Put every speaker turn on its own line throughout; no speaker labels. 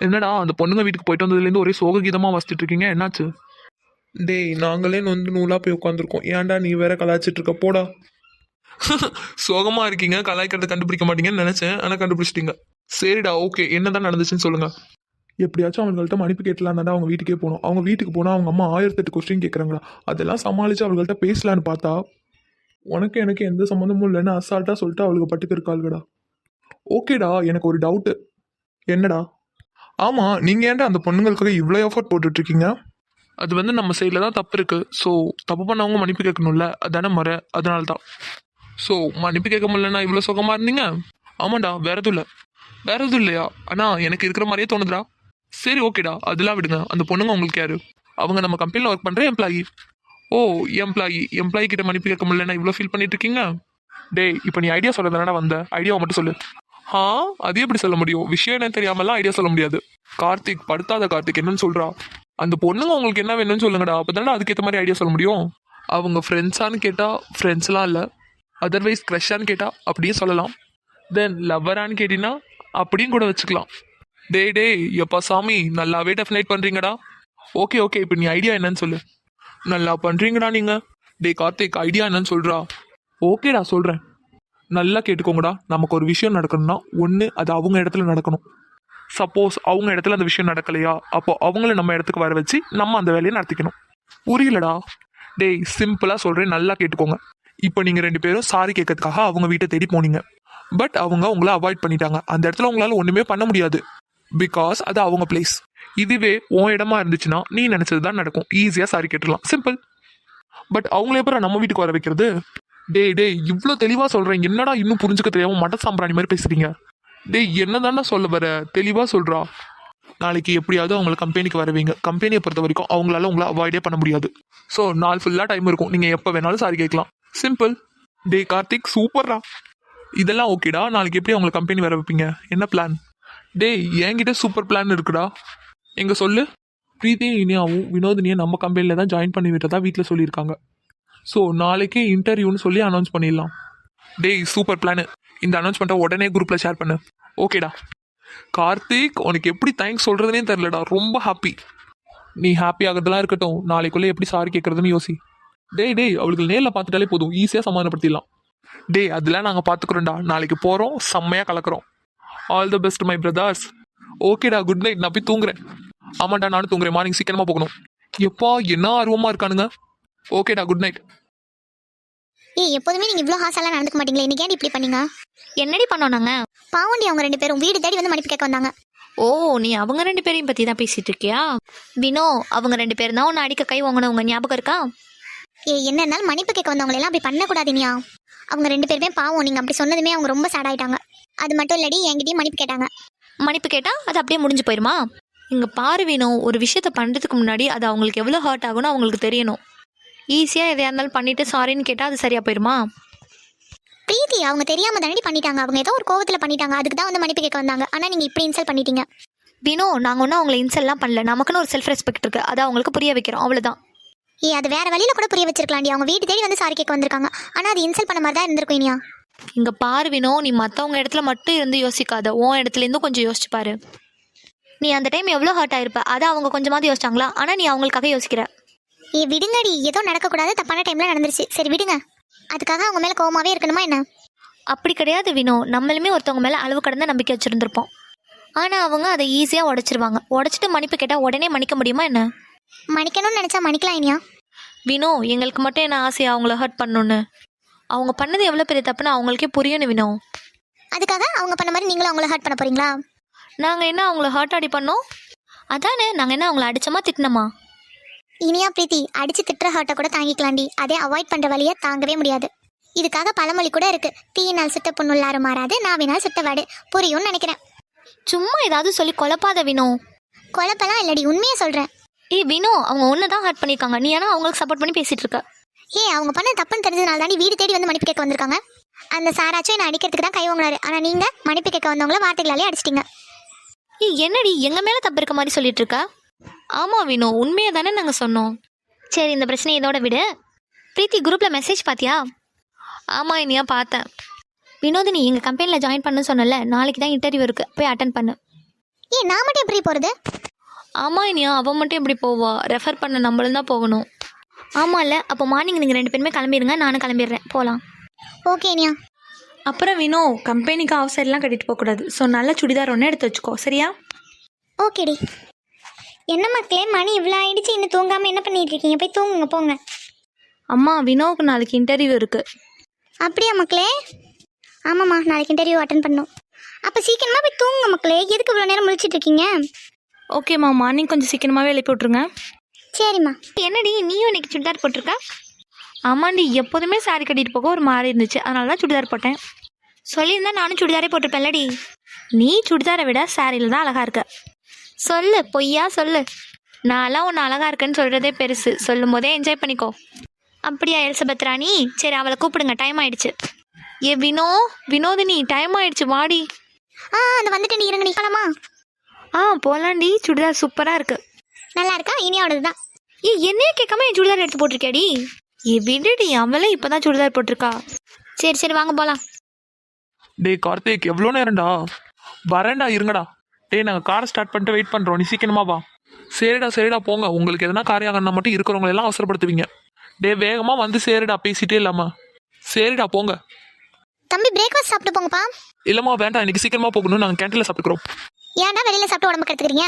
என்னடா அந்த பொண்ணுங்க வீட்டுக்கு போயிட்டு வந்ததுலேருந்து ஒரே சோக கீதமாக வசிச்சுட்டு இருக்கீங்க என்னாச்சு?
டேய் நாங்களே நொந்து நூலாக போய் உட்காந்துருக்கோம் ஏன்டா நீ வேற கலாய்ச்சிட்டு இருக்க போடா.
சோகமாக இருக்கீங்க. கலாய்க்கிறத கண்டுபிடிக்க மாட்டீங்கன்னு நினச்சேன். ஆனால் கண்டுபிடிச்சிட்டீங்க. சரிடா ஓகே. என்னதான் நடந்துச்சுன்னு சொல்லுங்க.
எப்படியாச்சும் அவங்கள்ட்ட மன்னிப்பு கேட்டலாம் அவங்க வீட்டுக்கே போகணும் அவங்க வீட்டுக்கு போனால் அவங்க அம்மா ஆயிரத்தெட்டு கொஸ்டின் கேட்குறாங்களா அதெல்லாம் சமாளித்து அவங்கள்ட்ட பேசலான்னு பார்த்தா உனக்கு எனக்கு எந்த சம்மந்தமும் இல்லைன்னு அசால்ட்டாக சொல்லிட்டு அவளுக்கு பட்டுக்கு இருக்காளுகடா. ஓகேடா எனக்கு ஒரு டவுட்டு என்னடா?
ஆமாம் நீங்கள் ஏன்டா அந்த பொண்ணுங்களுக்காக இவ்வளோ எஃபர்ட் போட்டுட்ருக்கீங்க? அது வந்து நம்ம சைடில் தான் தப்பு இருக்குது ஸோ தப்பு பண்ணவங்க மன்னிப்பு கேட்கணும்ல? அதான முறை. அதனால தான் ஸோ மன்னிப்பு கேட்க முடியலன்னா இவ்வளோ சுகமாக இருந்தீங்க? ஆமாண்டா வேற எதுவும் இல்லை. வேற எதுவும் இல்லையா? அண்ணா எனக்கு இருக்கிற மாதிரியே தோணுதுடா. சரி ஓகேடா. அதெல்லாம் விடுங்க. அந்த பொண்ணுங்க உங்களுக்கு யாரு? அவங்க நம்ம கம்பெனியில் ஒர்க் பண்ணுற எம்ப்ளாயி ஓ எம்ப்ளாயி எம்ப்ளாயி கிட்ட மன்னிப்பு கேட்க முடியலன்னா இவ்வளோ ஃபீல் பண்ணிட்டு இருக்கீங்க? டேய் இப்போ நீ ஐடியா சொல்ல தானடா வந்த ஐடியாவை மட்டும் சொல்லு. ஆ அது எப்படி சொல்ல முடியும்? விஷயம் என்ன தெரியாமலாம் ஐடியா சொல்ல முடியாது. கார்த்திக் படுத்தாத கார்த்திக் என்னன்னு சொல்றா. அந்த பொண்ணுங்க உங்களுக்கு என்ன வேணும்னு சொல்லுங்கடா. அப்பதானே அதுக்கேற்ற மாதிரி ஐடியா சொல்ல முடியும்? அவங்க ஃப்ரெண்ட்ஸான்னு கேட்டால் ஃப்ரெண்ட்ஸ்லாம் இல்லை. அதர்வைஸ் க்ரஷ்ஷான்னு கேட்டால் அப்படியே சொல்லலாம். தென் லவ்வரான்னு கேட்டினா அப்படியும் கூட வச்சுக்கலாம். டே டேய் எப்பா சாமி நல்லாவே டெஃபினேட் பண்ணுறீங்கடா ஓகே ஓகே இப்போ நீ ஐடியா என்னன்னு சொல்லு. நல்லா பண்ணுறீங்கடா நீங்கள் டேய் கார்த்திக் ஐடியா என்னன்னு சொல்கிறா ஓகேடா சொல்கிறேன் நல்லா கேட்டுக்கோங்கடா. நமக்கு ஒரு விஷயம் நடக்கணும்னா ஒன்று அது அவங்க இடத்துல நடக்கணும். சப்போஸ் அவங்க இடத்துல அந்த விஷயம் நடக்கலையா? அப்போ அவங்கள நம்ம இடத்துக்கு வர வச்சு நம்ம அந்த வேலையை நடத்திக்கணும். புரியலடா. டேய் சிம்பிளாக சொல்கிறேன் நல்லா கேட்டுக்கோங்க. இப்போ நீங்கள் ரெண்டு பேரும் சாரி கேட்கறதுக்காக அவங்க வீட்டை தேடி போனீங்க. பட் அவங்க உங்களை அவாய்ட் பண்ணிட்டாங்க. அந்த இடத்துல உங்களால் ஒன்றுமே பண்ண முடியாது. பிகாஸ் அது அவங்க பிளேஸ் இதுவே உன் இடமா இருந்துச்சுன்னா நீ நினச்சது தான் நடக்கும். ஈஸியாக சாரி கேட்டுடலாம். சிம்பிள் பட் அவங்களே அப்புறம் நம்ம வீட்டுக்கு வர வைக்கிறது? டேய் டேய் இவ்வளோ தெளிவாக சொல்கிறேன் என்னடா இன்னும் புரிஞ்சுக்க தெரியாம மட்ட சாம்பிராணி மாதிரி பேசுகிறீங்க டேய் என்னதானே சொல்ல வர? தெளிவாக சொல்கிறா நாளைக்கு எப்படியாவது அவங்கள கம்பெனிக்கு வருவீங்க. கம்பெனியை பொறுத்த வரைக்கும் அவங்களால உங்களை அவாய்டே பண்ண முடியாது. ஸோ நாள் ஃபுல்லாக டைம் இருக்கும். நீங்கள் எப்போ வேணாலும் சாரி கேட்கலாம். சிம்பிள் டே கார்த்திக் சூப்பர்ரா இதெல்லாம் ஓகேடா நாளைக்கு எப்படி அவங்களை கம்பெனி வர வைப்பீங்க? என்ன பிளான் டேய் என்கிட்ட சூப்பர் பிளான் இருக்குடா. எங்கே சொல்லு? பிரீத்தியும் இனியாவும் வினோதினியை நம்ம கம்பெனியில் தான் ஜாயின் பண்ணி விட்டதா வீட்டில் சொல்லியிருக்காங்க. ஸோ நாளைக்கே இன்டர்வியூன்னு சொல்லி அனௌன்ஸ் பண்ணிடலாம். டேய் சூப்பர் பிளானு இந்த அனௌன்ஸ்மெண்ட்டை உடனே குரூப்பில் ஷேர் பண்ணு. ஓகேடா கார்த்திக் உனக்கு எப்படி தேங்க்ஸ் சொல்கிறதுனே தெரிலடா ரொம்ப ஹாப்பி நீ ஹாப்பி ஆகிறதுலாம் இருக்கட்டும். நாளைக்குள்ளே எப்படி சாரி கேட்குறதுன்னு யோசி. டேய் டேய் அவளுக்கு நேரில் பார்த்துட்டாலே போதும். ஈஸியாக சமாதானப்படுத்திடலாம். டேய் அதெல்லாம் நாங்கள் பார்த்துக்குறோம்டா. நாளைக்கு போகிறோம் செம்மையாக கலக்குறோம். All the best my brothers ஓகேடா குட் நைட் நான் போய் தூங்குறேன். ஆமாண்டா நானும் தூங்குறேன். மார்னிங் சீக்கிரமாக போகணும். எப்பா என்ன ஆர்வமாக இருக்கானுங்க? ஓகேடா குட் நைட்
ஏய் எப்போதுமே நீங்க இவ்வளோ ஹாசெல்லாம் நடந்துக்க மாட்டீங்களே. இன்னைக்கு ஏன் இப்படி பண்ணீங்க?
என்னடி பண்ணோம் நாங்க?
பாவண்டி அவங்க ரெண்டு பேரும் வீடு தேடி வந்து மன்னிப்பு கேட்க வந்தாங்க.
ஓ நீ அவங்க ரெண்டு பேரையும் பத்தி தான் பேசிட்டு இருக்கியா வினோ அவங்க ரெண்டு பேரும் தான் உன்னை அடிக்க கை வாங்கினவங்க ஞாபகம் இருக்கா?
ஏய் என்ன இருந்தாலும் மன்னிப்பு கேட்க வந்தவங்களை எல்லாம் அப்படி பண்ணக்கூடாதுனியா அவங்க ரெண்டு பேருமே பாவம். நீங்க அப்படி சொன்னதுமே அவங்க ரொம்ப சேட் ஆயிட்டாங்க. அது மட்டும் இல்லடி என்கிட்டயும் மன்னிப்பு கேட்டாங்க.
மன்னிப்பு கேட்டா அது அப்படியே முடிஞ்சு போயிருமா? இங்க பாரு வினோ ஒரு விஷயத்த பண்றதுக்கு முன்னாடி அது அவங்களுக்கு எவ்வளோ ஹர்ட் ஆகும்னு அவங்களுக்கு தெரியணும். ஈஸியா எதையா இருந்தாலும் பண்ணிட்டு சாரின்னு கேட்டா அது சரியா போயிருமா?
பிரீத்தி அவங்க தெரியாம தானடி பண்ணிட்டாங்க. அவங்க ஏதோ ஒரு கோவத்துல பண்ணிட்டாங்க. அதுக்கு தான் வந்து மன்னிப்பு கேட்க வந்தாங்க. ஆனா நீங்க இப்படி இன்சல்ட் பண்ணிட்டீங்க.
வினோ நாங்க ஒன்றும் அவங்கள இன்சல்லாம் பண்ணல. நமக்குன்னு ஒரு செல்ஃப் ரெஸ்பெக்ட் இருக்கு. அதை அவங்களுக்கு புரிய வைக்கிறோம். அவ்வளவுதான்.
ஏய் அது வேற வழியில கூட புரிய வச்சிருக்கலாம்டி. அவங்க வீடு தேடி வந்து சாரி கேட்க வந்திருக்காங்க. ஆனா அது இன்சல்ட் பண்ண மாதிரி தான் இருந்திருக்கும் இனியா.
இங்க பாரு வினோ நீ மத்தவங்க இடத்துல மட்டும் இருந்து யோசிக்காத. உன் இடத்துல இருந்து கொஞ்சம் யோசிச்சு பாரு. நீ அந்த டைம் எவ்வளோ ஹர்ட் ஆயிருப்ப? அதை அவங்க கொஞ்சமாவது யோசிச்சாங்களா? ஆனா நீ அவங்களுக்காக யோசிக்கிற.
ஏய் விடுங்கடி. ஏதோ நடக்கக்கூடாது. தப்பான டைம்ல நடந்துருச்சு. சரி விடுங்க. அதுக்காக அவங்க மேல கோவமாவே இருக்கணுமா என்ன?
அப்படி கிடையாது வினோ. நம்மளுமே ஒருத்தவங்க மேலே அளவு கடந்த நம்பிக்கை வச்சுருந்துருப்போம். ஆனால் அவங்க அதை ஈஸியாக உடைச்சிருவாங்க. உடைச்சிட்டு மன்னிப்பு கேட்டால் உடனே மன்னிக்க முடியுமா என்ன?
மன்னிக்கணும்னு நினைச்சா மன்னிக்கலாம் இனியா.
வினோ எங்களுக்கு மட்டும் என்ன ஆசையா அவங்கள ஹர்ட் பண்ணணுன்னு அவங்க பண்ணது எவ்வளோ பெரிய தப்புன்னு அவங்களுக்கே புரியணும் வினோ.
அதுக்காக அவங்க பண்ண மாதிரி நீங்களும் அவங்கள ஹர்ட் பண்ண போறீங்களா?
நாங்கள் என்ன அவங்கள ஹர்ட் அடி பண்ணோம்? அதானே நாங்கள் என்ன அவங்கள அடிச்சோமா திட்டினோமா?
இனியா பிரீத்தி அடிச்சு திட்டுற ஹர்ட்டை கூட தாங்கிக்கலாண்டி. அதே அவாய்ட் பண்ற வழியை தாங்கவே முடியாது. இதுக்காக பழமொழி கூட இருக்கு. தீயினால் சுட்ட புண்ணுள்ளாரும் மாறாது நாவினால் சுட்ட வடு. புரியும்னு நினைக்கிறேன்.
சும்மா ஏதாவது சொல்லி குழப்பாத வினோ.
குழப்பெல்லாம் இல்லடி உண்மையை சொல்றேன்.
ஏய் வினோ அவங்க ஒன்று தான் ஹர்ட் பண்ணியிருக்காங்க. நீ ஏன்னா அவங்களுக்கு சப்போர்ட் பண்ணி பேசிட்டு இருக்க.
ஏய் அவங்க பண்ண தப்புன்னு தெரிஞ்சதுனால தாண்டி வீடு தேடி வந்து மன்னிப்பு கேட்க வந்திருக்காங்க. அந்த சாராச்சும் என்ன அடிக்கிறதுக்கு தான் கை வாங்கினாரு ஆனா நீங்க மன்னிப்பு கேட்க வந்தவங்கள வார்த்தைகளாலே அடிச்சிட்டீங்க.
ஏய் என்னடி எங்கள் மேலே தப்பு இருக்க மாதிரி சொல்லிட்டு இருக்க? ஆமாம் வினோ உண்மையை தானே நாங்கள் சொன்னோம். சரி இந்த பிரச்சனை இதோட விடு. பிரீத்தி குரூப்பில் மெசேஜ் பார்த்தியா ஆமாம் இனியா பார்த்தேன். வினோதினி எங்கள் கம்பெனியில் ஜாயின் பண்ணு சொன்னல நாளைக்கு தான் இன்டர்வியூ இருக்குது போய் அட்டன் பண்ணு.
ஏன் நான் மட்டும் எப்படி போகிறது
ஆமாம் இனியா அவன் மட்டும் எப்படி போவா? ரெஃபர் பண்ண நம்மளும் தான் போகணும். ஆமாம்ல அப்போ மார்னிங் நீங்கள் ரெண்டு பேருமே கிளம்பிடுங்க நானும் கிளம்பிடுறேன். போகலாம்
ஓகே இனியா.
அப்புறம் வினோ கம்பெனிக்கு ஆஃப் சைட்லாம் கட்டிட்டு போகக்கூடாது. ஸோ நல்ல சுடிதார் ஒன்று எடுத்து வச்சுக்கோ. சரியா?
ஓகேடி என்ன மக்களே மணி இவ்வளோ ஆயிடுச்சு இன்னும் தூங்காமல் என்ன பண்ணிட்டு இருக்கீங்க? போய் தூங்குங்க போங்க.
அம்மா வினோவுக்கு நாளைக்கு இன்டர்வியூ இருக்குது
அப்படியா மக்களே? ஆமாம்மா நாளைக்கு இன்டர்வியூ அட்டன் பண்ணும். அப்போ சீக்கிரமாக போய் தூங்குங்க மக்களே எதுக்கு இவ்வளோ நேரம் முழிச்சிட்டு இருக்கீங்க?
ஓகேம்மா மார்னிங் கொஞ்சம் சீக்கிரமாகவே எழுப்பி விட்ருங்க
சரிம்மா.
என்னடி நீயும் இன்னைக்கு சுடிதார் போட்டிருக்க?
ஆமாண்டி எப்போதுமே saree கட்டிட்டு போக ஒரு மாதிரி இருந்துச்சு. அதனால தான் சுடிதார் போட்டேன்.
சொல்லியிருந்தா நானும் சுடிதாரே போட்டிருப்பேன்லடி.
நீ சுடிதாரை விட சாரியில் தான் அழகா இருக்க.
சொல்லு பொய்யா சொல்லு. நான்லாம் உன்னை அழகா இருக்கேன்னு சொல்கிறதே பெருசு. சொல்லும் போதே என்ஜாய் பண்ணிக்கோ. அப்படியா எலிசபெத் ராணி? சரி அவளை கூப்பிடுங்க. டைம் ஆயிடுச்சு. ஏ வினோ? வினோதினி டைம் ஆயிடுச்சு. வாடி.
ஆ அந்த வந்துட்டு நீ இருங்க நிற்கலாமா
ஆ போலாண்டி. சுடிதார் சூப்பராக இருக்கு.
நல்லா இருக்கா? இனியோடது தான்
ஏ என்னையே கேட்காம என் சுடிதார் எடுத்து போட்டிருக்கியாடி?
ஏ விடுடி அவளே இப்போ தான் சுடிதார் போட்டிருக்கா.
சரி சரி வாங்க போகலாம்
டேய் கார்த்திக் எவ்வளோ நேரம்டா? வரேன்டா இருங்கடா. டேய் நாங்கள் காரை ஸ்டார்ட் பண்ணிட்டு வெயிட் பண்ணுறோம் நீ சீக்கிரமா வா. சரிடா சரிடா போங்க. உங்களுக்கு எதனா காரியாகனா மட்டும் இருக்கிறவங்க எல்லாம் அவசரப்படுத்துவீங்க. டேய் வேகமாக வந்து சேருடா பேசிட்டே இல்லாமா. சரிடா போங்க.
தம்பி பிரேக்ஃபாஸ்ட் சாப்பிட்டு போங்கப்பா.
இல்லைம்மா வேண்டாம். இன்னைக்கு சீக்கிரமா போகணும். நாங்கள் கேன்டீனில் சாப்பிட்டுக்கிறோம்.
ஏன்டா வெளியில் சாப்பிட்டு உடம்பு கெடுத்துக்கிறீங்க?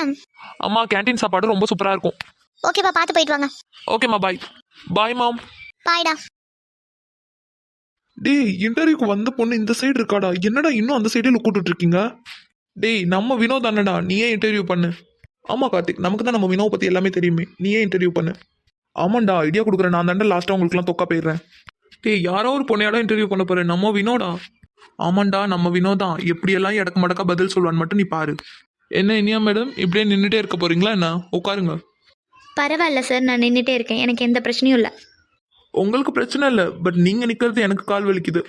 அம்மா கேன்டீன் சாப்பாடு ரொம்ப சூப்பராக இருக்கும்.
ஓகேப்பா பார்த்து போயிட்டு வாங்க.
ஓகேம்மா பாய் பாய் மாம்
பாய்டா
டேய் இன்டர்வியூக்கு வந்த பொண்ணு இந்த சைடு இருக்காடா. என்னடா இன்னும் அந்த சைடே லுக் விட்டுட்டு இருக்கீங்க? டேய் நம்ம வினோத் அண்ணடா நீயே இன்டர்வியூ பண்ணு. ஆமா கார்த்திக் நமக்கு தான் நம்ம வினோவை பத்தி எல்லாமே தெரியுமே. நீயே இன்டர்வியூ பண்ணு. ஆமாண்டா ஐடியா கொடுக்குறேன் நான் தாண்டா லாஸ்ட்டாக உங்களுக்குலாம் தொக்கா போயிடுறேன். டேய் யாரோ ஒரு பொண்ணையாடா இன்டர்வியூ பண்ண போறேன் நம்ம வினோடா? ஆமாண்டா நம்ம வினோதான் எப்படியெல்லாம் இடக்கு மடக்கா பதில் சொல்வான்னு மட்டும் நீ பாரு. என்ன இனியா மேடம் இப்படியே நின்றுட்டே இருக்க போறீங்களா என்ன? உட்காருங்க.
பரவாயில்ல சார் நான் நின்றுட்டே இருக்கேன். எனக்கு எந்த பிரச்சனையும் இல்லை.
உங்களுக்கு பிரச்சனை இல்லை பட் நீங்க நிக்கிறது எனக்கு கால் வலிக்குது.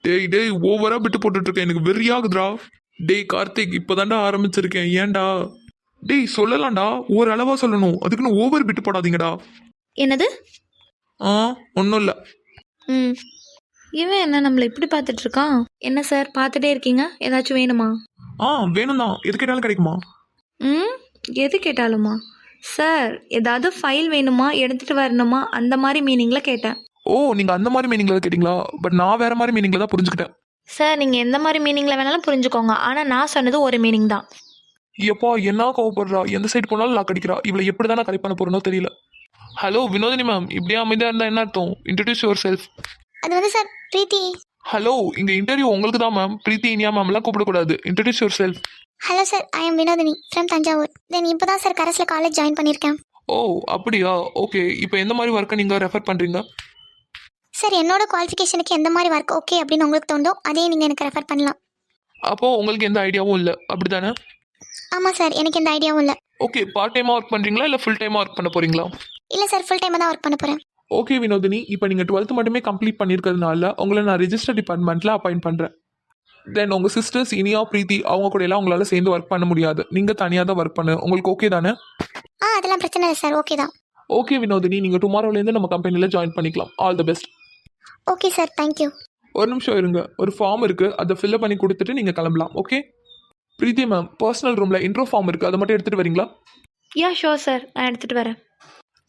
டேய் டேய் ஓவரா விட்டு போட்டுட்டு இருக்கேன் எனக்கு வெறியாகுதுடா. டேய் கார்த்திக் இப்போதான்டா ஆரம்பிச்சிருக்கேன். ஏன்டா? டேய் சொல்லலாம்டா. அளவா சொல்லணும். அதுக்குன்னு ஓவர் விட்டு போடாதீங்கடா.
என்னது?
ஆ ஒன்றும் இல்லை.
ம்.
இவன் என்ன நம்மளை இப்படி பார்த்துட்டு இருக்கான் என்ன சார் பார்த்துட்டே இருக்கீங்க? ஏதாச்சும் வேணுமா?
ஆ வேணும் தான் எது கேட்டாலும் கிடைக்குமா?
ம் எது கேட்டாலுமா? சார் ஏதாவது ஃபைல் வேணுமா? எடுத்துகிட்டு வரணுமா? அந்த மாதிரி மீனிங்கில் கேட்டேன்.
ஓ நீங்க அந்த மாதிரி மீனிங்ல கேட்டிங்களா? பட் நான் வேற மாதிரி மீனிங்ல தான் புரிஞ்சுக்கிட்டேன்.
சார் நீங்கள் எந்த மாதிரி மீனிங்கில் வேணாலும் புரிஞ்சுக்கோங்க. ஆனால் நான் சொன்னது ஒரு மீனிங் தான்.
எப்பா என்ன கோவப்படுறா? எந்த சைடு போனாலும் லாக் அடிக்கிறா. இவளை எப்படி தான் கரெக்ட் பண்ண போறேனோ தெரியல. ஹலோ வினோதினி மேம் இப்படியே அமைதியா இருந்தா என்ன அர்த்தம்? இன்ட்ரடியூஸ் யுவர் செல்ஃப்
அது வந்து சார் பிரீத்தி.
ஹலோ இங்க இன்டர்வியூ உங்களுக்கு தான் மேம் பிரீத்தி இனியா மேம்லாம் கூப்பிடக்கூடாது. Introduce yourself
hello sir I am Vinodhini from Thanjavur. Then இப்போ தான் சார் கரஸில் காலேஜ் ஜாயின் பண்ணியிருக்கேன்
ஓ அப்படியா? ஓகே இப்போ எந்த மாதிரி ஒர்க்கை நீங்க ரெஃபர் பண்றீங்க?
சார் என்னோட குவாலிஃபிகேஷனுக்கு எந்த மாதிரி ஒர்க் ஓகே அப்படின்னு உங்களுக்கு தோண்டோ அதே நீங்கள் எனக்கு ரெஃபர் பண்ணலாம்.
அப்போ உங்களுக்கு எந்த ஐடியாவும் இல்லை. அப்படிதானே
ஆமாம் சார் எனக்கு எந்த ஐடியாவும் இல்லை.
ஓகே பார்ட் டைமா ஒர்க் பண்றீங்களா? இல்லை ஃபுல் டைமா ஒர்க் பண்ண போறீங்களா?
இல்லை சார் ஃபுல் டைமாக தான் ஒர்க் பண்ண போகிறேன்
ஓகே வினோதினி. இப்போ நீங்கள் டுவெல்த் மட்டுமே கம்ப்ளீட் பண்ணியிருக்கிறதுனால உங்களை நான் ரெஜிஸ்டர் டிபார்ட்மெண்ட்டில் அப்பாயிண்ட் பண்ணுறேன் தென் உங்கள் சிஸ்டர்ஸ் இனியா பிரீத்தி அவங்க கூட எல்லாம் உங்களால் சேர்ந்து ஒர்க் பண்ண முடியாது. நீங்கள் தனியாக தான் ஒர்க் பண்ணு. உங்களுக்கு ஓகே தானே?
ஆ அதெல்லாம் பிரச்சனை இல்லை சார் ஓகே தான்.
ஓகே வினோதினி. நீங்கள் டுமாரோலேருந்து நம்ம கம்பெனியில் ஜாயின் பண்ணிக்கலாம். All the best
okay sir thank you
ஒரு நிமிஷம் இருங்க. ஒரு ஃபார்ம் இருக்குது அதை ஃபில்அப் பண்ணி கொடுத்துட்டு நீங்கள் கிளம்பலாம் ஓகே பிரீத்தி மேம் பர்சனல் ரூமில் இன்ட்ரோ ஃபார்ம் இருக்குது அதை மட்டும் எடுத்துகிட்டு வரீங்களா?
யா ஷோர் சார் நான் எடுத்துகிட்டு வரேன்.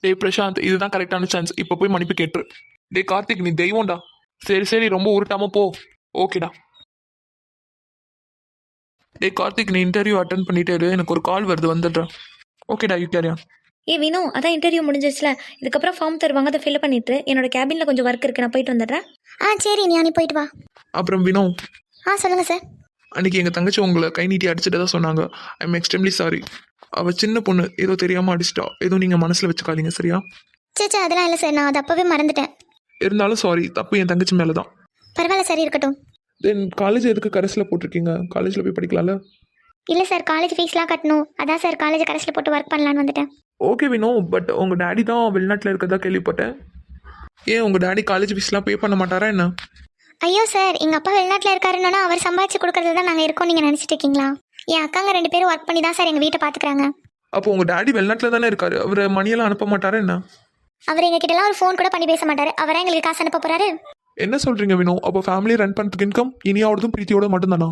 டேய் பிரசாந்த் இதுதான் கரெக்டான சான்ஸ் இப்போ போய் மன்னிப்பு கேட்டுரு. டேய் கார்த்திக் நீ தெய்வம்டா. சரி சரி ரொம்ப உருட்டாம போ. ஓகேடா டேய் கார்த்திக் நீ இன்டர்வியூ அட்டன் பண்ணிட்டே இரு. எனக்கு ஒரு கால் வருது வந்துடுறேன். ஓகேடா யூ கேரியா
ஏ வினு அதான் இன்டர்வியூ முடிஞ்சிருச்சுல. இதுக்கப்புறம் ஃபார்ம் தருவாங்க அதை ஃபில் பண்ணிட்டு என்னோட கேபினில் கொஞ்சம் ஒர்க் இருக்குது நான் போயிட்டு வந்துடுறேன்.
ஆ சரி நீ நீ போயிட்டு வா.
அப்புறம் வினோ.
ஆ சொல்லுங்கள் சார்
அன்னைக்கு எங்கள் தங்கச்சி உங்களை கை நீட்டி அடிச்சுட்டு தான் சொன்னாங்க. ஐ எம் எக்ஸ்ட்ரீம்லி சாரி அவள் சின்ன பொண்ணு ஏதோ தெரியாமல் அடிச்சிட்டா. எதுவும் நீங்கள் மனசில் வச்சுக்காதீங்க சரியா?
சே சே அதெல்லாம் இல்லை சார் நான் அதை அப்போவே மறந்துட்டேன்.
இருந்தாலும் சாரி தப்பு என் தங்கச்சி மேலே தான்
பரவாயில்ல சார் இருக்கட்டும்.
தென் காலேஜ் எதுக்கு கரஸில் போட்டிருக்கீங்க? காலேஜில் போய் படிக்கலாம்ல?
இல்லை சார் காலேஜ் ஃபீஸ்லாம் கட்டணும். அதான் சார் காலேஜ் கரஸில் போட்டு ஒர்க் பண்ணலான்னு வந்துட்டேன்.
ஓகே வினோ பட் உங்கள் டேடி தான் வெளிநாட்டில் இருக்கிறதா கேள்விப்பட்டேன். ஏன் உங்கள் டேடி காலேஜ் ஃபீஸ்லாம் பே பண்ண மாட்டாரா என்ன?
ஐயோ சார் எங்கள் அப்பா வெளிநாட்டில் இருக்காருன்னா அவர் சம்பாதிச்சு கொடுக்கறது தான் நாங்கள் இருக்கோம் நீங்கள் நினச்சிட்டு இருக்கீங்களா? என் அக்காங்க ரெண்டு பேரும் ஒர்க் பண்ணி தான் சார் எங்கள் வீட்டை பார்த்துக்குறாங்க
அப்போ உங்கள் டேடி வெளிநாட்டில் தானே இருக்காரு. அவர் மணியெல்லாம் அனுப்ப மாட்டாரா என்ன?
அவர் எங்கள் கிட்டலாம் ஒரு ஃபோன் கூட பண்ணி பேச மாட்டார். அவரே எங்களுக்கு காசு அனுப்ப போகிறாரு
என்ன சொல்கிறீங்க வினோ? அப்போ ஃபேமிலி ரன் பண்ணுறதுக்கு இன்கம் இனியாவோடதும் பிரீத்தியோட மட்டும்தானா?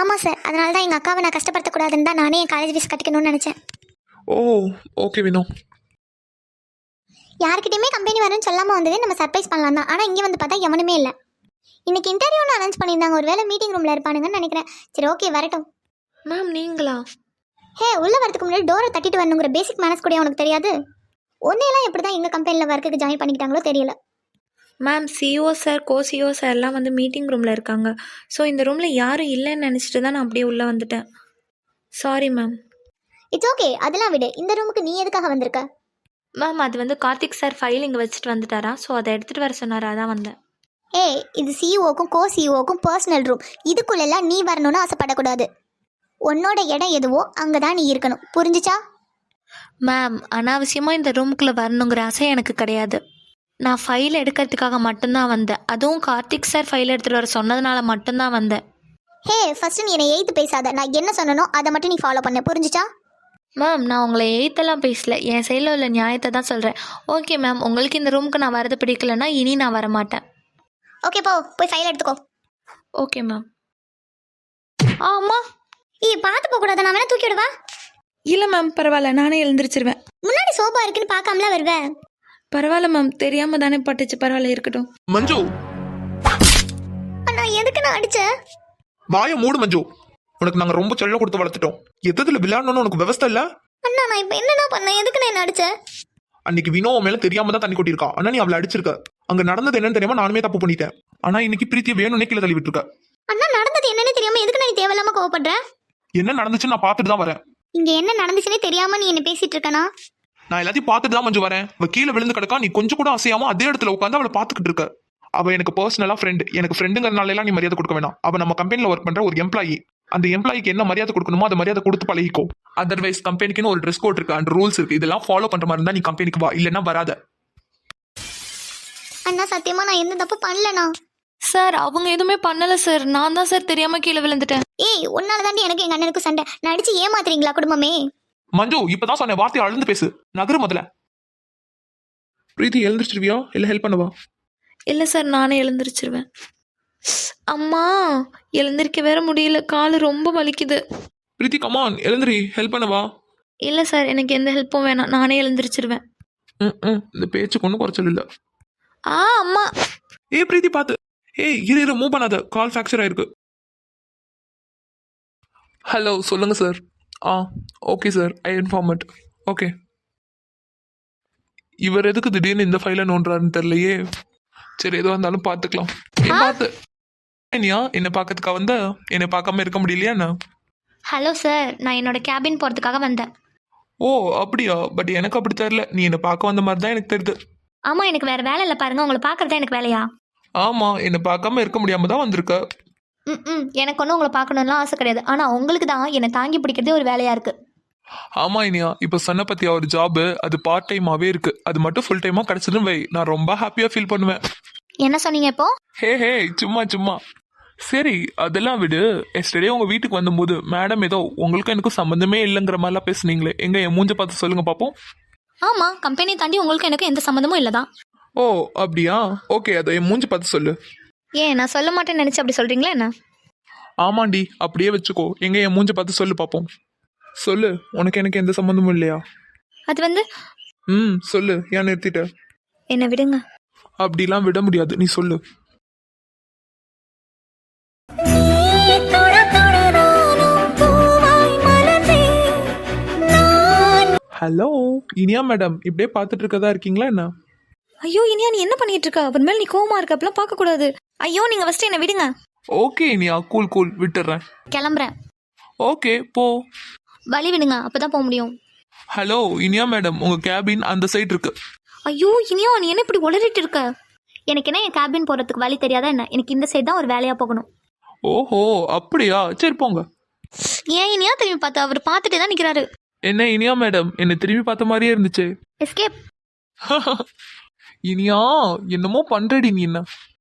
ஆமாம் சார் அதனால தான் எங்கள் அக்காவை நான் கஷ்டப்படுத்தக்கூடாதுன்னு தான் நானே என் காலேஜ் ஃபீஸ் கட்டிக்கணும்னு நினச்சேன்.
Oh okay Vino.
யார்கிட்டயுமே கம்பெனி வரேன்னு சொல்லாமல் வந்ததே நம்ம சர்ப்ரைஸ் பண்ணலாம் தான். ஆனால் இங்கே வந்து பார்த்தா எவனுமே இல்லை. இன்னைக்கு இன்டர்வியூன்னு அனௌன்ஸ் பண்ணியிருந்தாங்க. ஒரு வேளை மீட்டிங் ரூமில் இருப்பானுங்கன்னு நினைக்கிறேன். சரி ஓகே வரட்டும்.
மேம் நீங்களா?
ஹே உள்ளே வரதுக்கு முன்னாடி டோரை தட்டிட்டு வரணுங்கிற பேசிக் மேனஸ் கூட உனக்கு தெரியாது. உன்னையெல்லாம் எப்படி தான் எங்கள் கம்பெனியில் ஒர்க்குக்கு ஜாயின் பண்ணிக்கிட்டாங்களோ தெரியல.
Ma'am CEO sir co CEO sir எல்லாம் வந்து மீட்டிங் ரூமில் இருக்காங்க. ஸோ இந்த ரூமில் யாரும் இல்லைன்னு நினச்சிட்டு தான் நான் அப்படியே உள்ளே வந்துட்டேன். சாரி மேம்
இட்ஸ் ஓகே அதெல்லாம் விடு. இந்த ரூமுக்கு நீ எதுக்காக வந்திருக்க?
மேம் அது வந்து கார்த்திக் சார் ஃபைல் இங்கே வச்சுட்டு வந்துட்டாரா? ஸோ அதை எடுத்துகிட்டு வர சொன்னார்? அதான் வந்தேன்.
ஏய் இது சிஇஓக்கும் கோ சிஇஓக்கும் பர்சனல் ரூம் இதுக்குள்ளெல்லாம் நீ வரணும்னு ஆசைப்படக்கூடாது. உன்னோட இடம் எதுவோ அங்கே தான் நீ இருக்கணும். புரிஞ்சுச்சா?
மேம் அனாவசியமாக இந்த ரூமுக்குள்ளே வரணுங்கிற ஆசை எனக்கு கிடையாது. நான் ஃபைல் எடுக்கிறதுக்காக மட்டும்தான் வந்தேன். அதுவும் கார்த்திக் சார் ஃபைல் எடுத்துகிட்டு வர சொன்னதுனால மட்டும்தான் வந்தேன்.
ஹே ஃபர்ஸ்ட் நீ என்னை எய்த்து பேசாத. நான் என்ன சொன்னனோ அதை மட்டும் நீ ஃபாலோ பண்ண. புரிஞ்சுச்சா?
மேம் நான் உங்களை எய்த்தெல்லாம் பேசல. என் சைடில் உள்ள நியாயத்தை தான் சொல்கிறேன் ஓகே மேம் உங்களுக்கு இந்த ரூமுக்கு நான் வரது பிடிக்கலன்னா இனி நான் வர மாட்டேன்
ஓகே போ. போய் ஃபைல் எடுத்துக்கோ.
ஓகே மேம் ஆமா
ஏய் பார்த்து போக கூடாது? நான் வேணா தூக்கி விடுவா?
இல்லை மேம் பரவாயில்ல. நானே எழுந்திரிச்சிருவேன்.
முன்னாடி சோபா இருக்குன்னு பார்க்காமல வருவேன்
பரவாயில்ல மேம் தெரியாமல் தானே பட்டுச்சு. பரவாயில்ல இருக்கட்டும்.
மஞ்சு!
அண்ணா எதுக்கு நான் அடிச்சேன்
வாய மூடு மஞ்சு. உனக்கு நாங்க ரொம்ப செல்ல கொடுத்து வளர்த்துட்டோம். எதுல விளையாடணும்னு உனக்கு விவஸ்தை இல்ல?
அண்ணா நான் இப்போ என்னண்ணா பண்ணேன்? எதுக்கு நான் என்ன அடிச்சேன்
அன்னைக்கு வினோ உன் மேல தெரியாம தான் தண்ணி கொட்டியிருக்கா. ஆனா நீ அவளை அடிச்சிருக்க. அங்க நடந்தது என்னன்னு தெரியாம நானுமே தப்பு பண்ணிட்டேன். ஆனா இன்னைக்கு பிரீத்தியை வேணும்னே கீழே தள்ளி விட்டுருக்க.
அண்ணா நடந்தது என்னன்னு தெரியாம எதுக்கு நான் தேவையில்லாம கோவப்படுற?
என்ன நடந்துச்சுன்னு நான் பார்த்துட்டு தான் வரேன்.
இங்க என்ன நடந்துச்சுன்னே தெரியாம நீ என்ன பேசிட்டு இருக்கனா?
நான் எல்லாத்தையும் பார்த்துட்டு தான் மஞ்சு வரேன். அவ கீழே விழுந்து கிடக்கா நீ கொஞ்சம் கூட அசையாம அதே இடத்துல உட்காந்து அவளை பார்த்துக்கிட்டு இருக்க. அவ எனக்கு பர்சனலா ஃப்ரெண்ட் எனக்கு ஃப்ரெண்டுங்கிறனால எல்லாம் நீ மரியாதை கொடுக்க வேணாம். அவ நம்ம கம்பெனில ஒர்க் பண்ற ஒரு எம்ப்ளாயி அந்த எம்ப்ளாய்க்கு என்ன மரியாதை கொடுக்கணுமோ அந்த மரியாதை கொடுத்து பழகிக்கோ. அதர்வைஸ் கம்பெனிக்குன்னு ஒரு ட்ரெஸ் கோட் இருக்கு. அந்த ரூல்ஸ் இருக்கு. இதெல்லாம் ஃபாலோ பண்ற மாதிரி இருந்தா நீ கம்பெனிக்கு வா. இல்லைன்னா வராத.
அண்ணா சத்தியமா நான் எந்த தப்பு பண்ணலண்ணா.
சார் அவங்க எதுவுமே பண்ணலை சார். நான் தான் சார் தெரியாமல் கீழே விழுந்துட்டேன்.
ஏய் உன்னால தாண்டி எனக்கு எங்க அண்ணனுக்கு சண்டை. நான் அடிச்சு ஏமாத்துறீங்களா குடும்பமே?
மஞ்சு இப்பதான் சொன்ன வார்த்தையை அழுந்து பேசு. நகரு முதல்ல. பிரீத்தி எழுந்திரிச்சிருவியா? இல்ல ஹெல்ப் பண்ணவா?
இல்லை சார் நானே எழுந்திரிச்சிருவேன். அம்மா எழுந்திருக்க வேற முடியல. கால் ரொம்ப வலிக்குது.
பிரீத்தி கமான் எழுந்திரி. ஹெல்ப் பண்ணவா?
இல்லை சார் எனக்கு எந்த ஹெல்ப்பும் வேணாம். நானே எழுந்திரிச்சிருவேன்.
ம், ம், இந்த பேச்சுக்கு ஒன்றும் குறைச்சல் இல்ல
ஆ அம்மா.
ஏய் பிரீத்தி பாத்து. ஏய் இரு இரு மூவ் பண்ணாத. கால் ஃப்ராக்சர் ஆயிருக்கு. ஹலோ சொல்லுங்க sir ah okay sir I informed okay. இவர் எதுக்கு திடீர்னு இந்த ஃபைலை நோண்டுறாருன்னு தெரியலையே. சரி எதுவாக இருந்தாலும் பார்த்துக்கலாம் ஏன் பார்த்து ஏனியா என்னை பார்க்கறதுக்கா வந்த? என்னை பார்க்காம இருக்க முடியலையா
ஹலோ சார் நான் என்னோட கேபின் போகிறதுக்காக வந்தேன்.
ஓ அப்படியா? பட் எனக்கு அப்படி தெரியல. நீ என்னை பார்க்க வந்த மாதிரி தான் எனக்கு தெரியுது.
ஆமாம் எனக்கு வேறு வேலை இல்லை பாருங்கள் உங்களை பார்க்குறது எனக்கு வேலையா?
ஆமா என்னை பார்க்காம இருக்க முடியாம தான் வந்திருக்க.
ம் ம் எனக்கு ஒன்றும் உங்களை பார்க்கணும்லாம் ஆசை கிடையாது. ஆனால் உங்களுக்கு தான் என்னை தாங்கி பிடிக்கிறதே ஒரு வேலையாக இருக்குது
ஆமா இனியா. இப்ப சொன்ன பத்தியா ஒரு ஜாப் அது பார்ட் டைமாவே இருக்கு. அது மட்டும் ஃபுல் டைமா கிடைச்சதுன்னு வை. நான் ரொம்ப ஹாப்பியா ஃபீல் பண்ணுவேன்.
என்ன சொன்னீங்க இப்போ?
ஹே ஹே சும்மா சும்மா. சரி அதெல்லாம் விடு. எஸ்டர்டே உங்க வீட்டுக்கு வந்தபோது மேடம் ஏதோ உங்களுக்கும் எனக்கும் சம்மந்தமே இல்லைங்கிற மாதிரிலாம் பேசுனீங்களே. எங்க என் மூஞ்ச பார்த்து சொல்லுங்க பாப்போம்.
ஆமாம் கம்பெனி தாண்டி உங்களுக்கு எனக்கு எந்த சம்மந்தமும் இல்லை தான்
ஓ அப்படியா? ஓகே அதை என் மூஞ்சி பார்த்து சொல்லு.
ஏன் நான் சொல்ல மாட்டேன்னு நினச்சி அப்படி சொல்கிறீங்களா என்ன?
ஆமாண்டி அப்படியே வச்சுக்கோ. எங்க என் மூஞ்ச பார்த்து சொல்லு பாப்போம். சொல்லு உனக்கு எனக்கு எந்த சம்மந்தமும் இல்லையா?
அது வந்து
ம் சொல்லு. ஏன் நிறுத்திட்ட?
என்னை விடுங்க.
அப்படிலாம் விட முடியாது. நீ சொல்லு. ஹலோ இனியா மேடம் இப்படியே பார்த்துட்டு இருக்கதா இருக்கீங்களா என்ன?
ஐயோ இனியா நீ என்ன பண்ணிட்டு இருக்க? அவன் மேல் நீ கோவமா இருக்க அப்பெல்லாம் பார்க்கக்கூடாது.
ஐயோ நீங்கள் ஃபஸ்ட்டு என்னை விடுங்க.
ஓகே இனியா கூல் கூல் விட்டுறேன்.
கிளம்புறேன்.
ஓகே போ.
வழி விடுங்க அப்போ தான் போக முடியும்.
ஹலோ இனியா மேடம் உங்க கேபின் அந்த சைடு இருக்கு.
ஐயோ இனியோ நீ என்ன இப்படி உளறிட்டு இருக்க? எனக்கு என்ன என் கேபின் போகிறதுக்கு வழி தெரியாதா என்ன? எனக்கு இந்த சைடு தான் ஒரு வேலையாக போகணும்.
ஓஹோ அப்படியா? சரி போங்க.
ஏன் இனியா திரும்பி பார்த்தா? அவர் பார்த்துட்டே தான் நிற்கிறாரு
என்ன இனியா மேடம் என்னை திரும்பி பார்த்த மாதிரியே இருந்துச்சு.
எஸ்கேப்
இனியா என்னமோ பண்றடி நீ என்ன?